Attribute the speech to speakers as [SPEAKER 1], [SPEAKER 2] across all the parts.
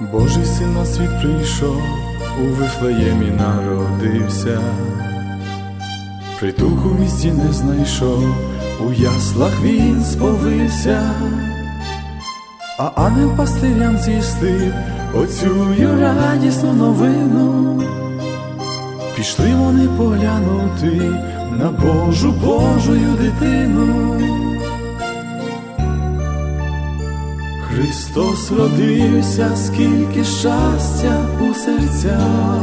[SPEAKER 1] Божий син на світ прийшов, у Вифлеємі народився, притулку в місті не знайшов, у яслах він сповився, а ангел пастирям зістив оцю радісну новину. Пішли вони поглянути на Божу Божою дитину. Христос родився, скільки щастя у серцях.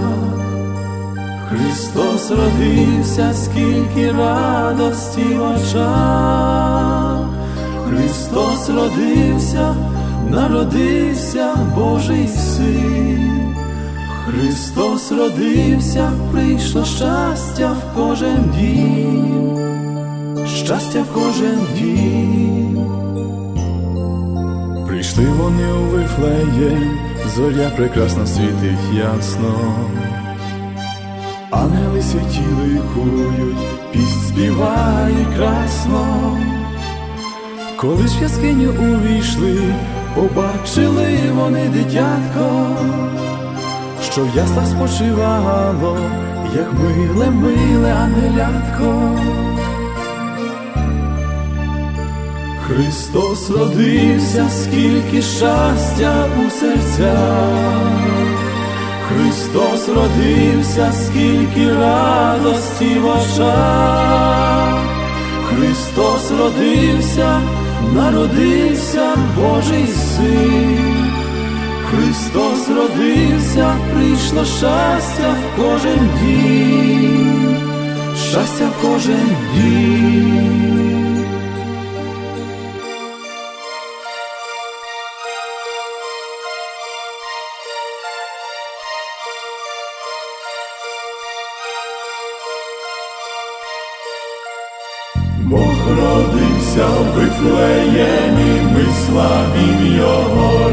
[SPEAKER 1] Христос родився, скільки радості в очах. Христос родився, народився Божий син. Христос родився, прийшло щастя в кожен дім, щастя в кожен дім. Прийшли вони у Вифлеєм, зоря прекрасно світить ясно. Ангели святі ликують, піснь співають красно. Коли ж в яскиню увійшли, побачили вони дитятко, що в яслах спочивало, як миле, миле ангелятко. Христос родився, скільки щастя у серцях. Христос родився, скільки радості в очах. Христос родився, народився Божий син. Христос родився, прийшло щастя в кожен дім, щастя в кожен дім. Бог родився в Вифлеємі, ми славім Його.